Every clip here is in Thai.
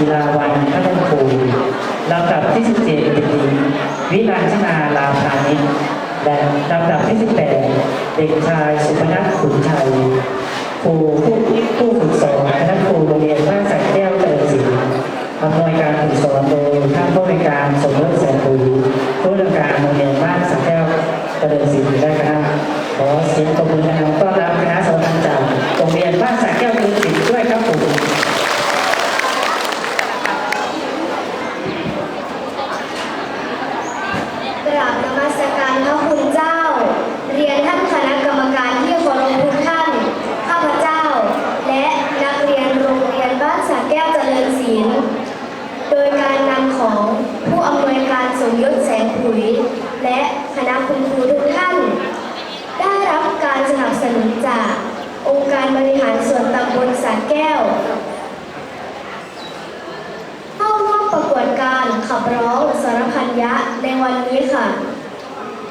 กีฬาวันพัฒนภูมิลำดับที่ 17เด็กหญิงวิรัญชนาลาพานิชและลำดับที่ 18 เด็กชายสุพนัทขุนชัยครูผู้ผู้ฝึกสอนคณะครูโรงเรียนบ้านสักแก้วเตยศรีอำนวยการฝึกสอนโดยท่านผู้ในการสมรสแสนปุ๋ยผู้ดำเนินการโรงเรียนบ้านสักแก้วเตยศรีและคณะขอเสียงปรบมือนะครับต้อนรับคณะสอนจากโรงเรียนบ้านสักแก้วเตยศรีด้วยครับผม กราบนมัสการพระคุณเจ้า เรียนท่านคณะกรรมการที่เคารพทุกท่าน ข้าพเจ้า และนักเรียนโรงเรียนบ้านสระแก้วเจริญศิลป์ โดยการนำของผู้อำนวยการสมยศแสงผุย และคณะคุณครูทุกท่าน ได้รับการสนับสนุนจาก องค์ การบริหารส่วนตำบลสระแก้ว เข้าร่วมประกวดการขับร้องสารพันยะในวันนี้ค่ะ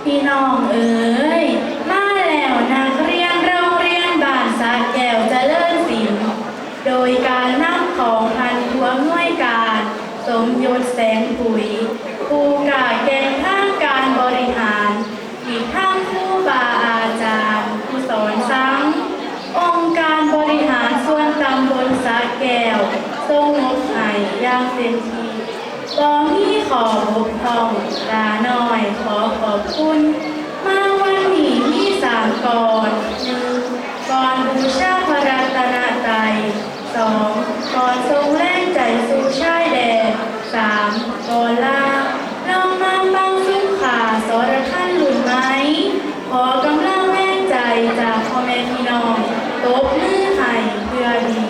พี่น้องเอ๋ยมาแล้วนักเรียนโรงเรียนบ้านสาแก้วจเจริญศิลป์โดยการนำของพันผู้อำนวยการ สมยศแสงปุ๋ยผู้กาแก่งทางการบริหาร อีกทั้งผู้บาอาจารย์ ผู้สอนสัง องค์การบริหารส่วนตำบลสาแก้วทรงงบให้ อย่างเต็มที่บอมีขอบกพร่องลาหน้อยขอขอบคุณ มาวันนี้มีสามก่อนหนึ่งก่อนบูชาพระรัตนตรัยสองก่อนทรงแรงใจสู่ชายแดนสามก่อนลาลองมาฟังสุขาสรท่านหลุนไหม ขอกำลังแรงใจจากพ่อแม่พี่น้องตบมือให้เพื่อดี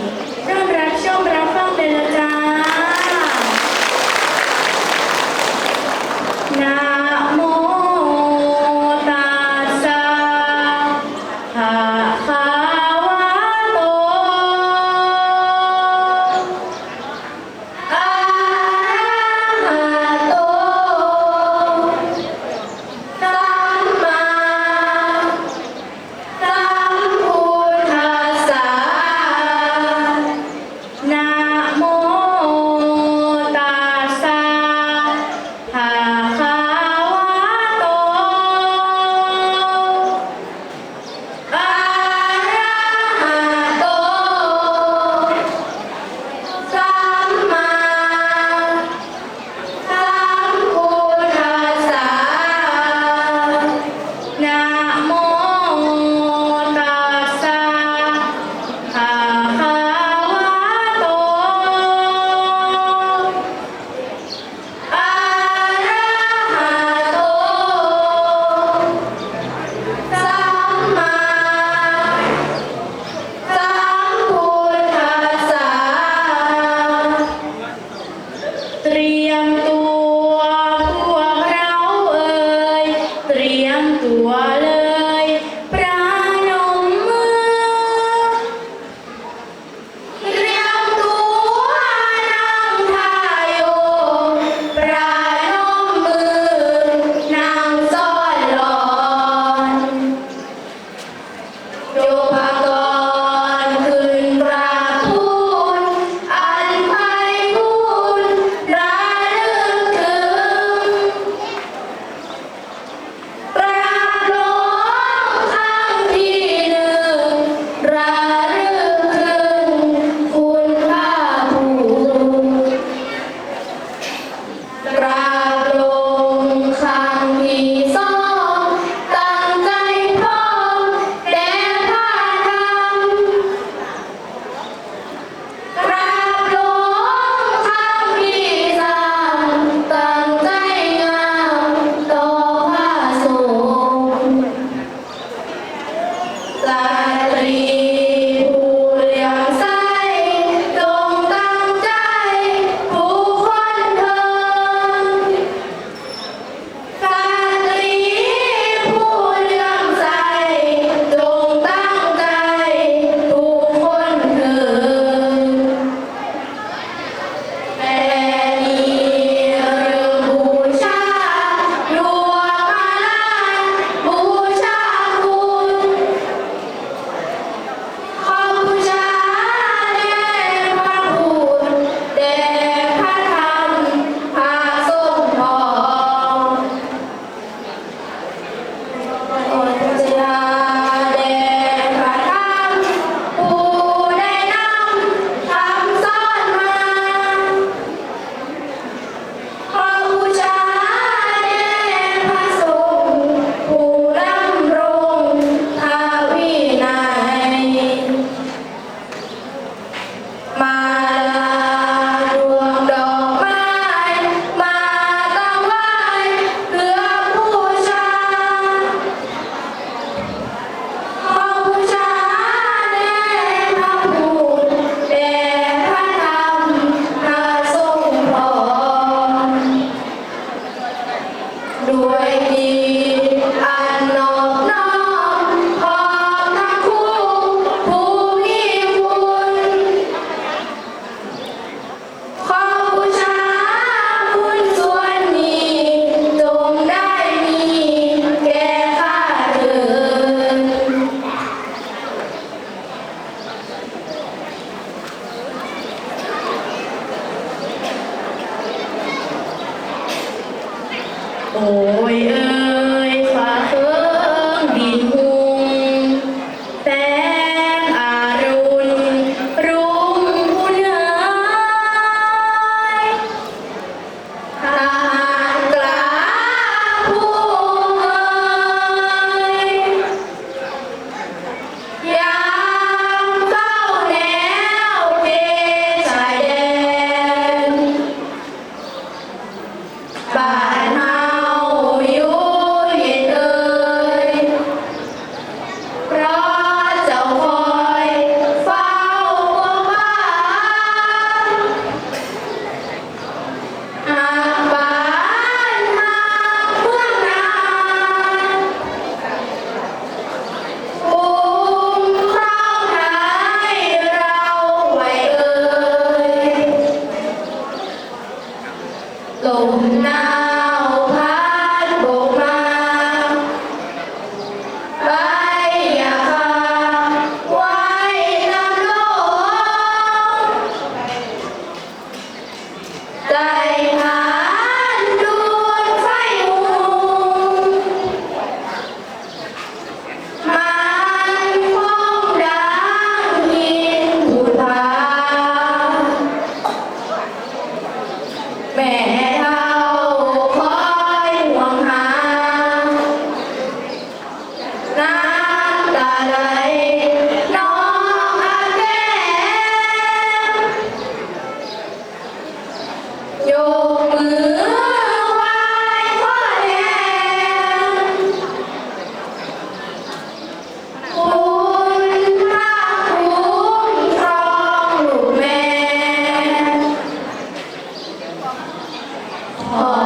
ข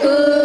く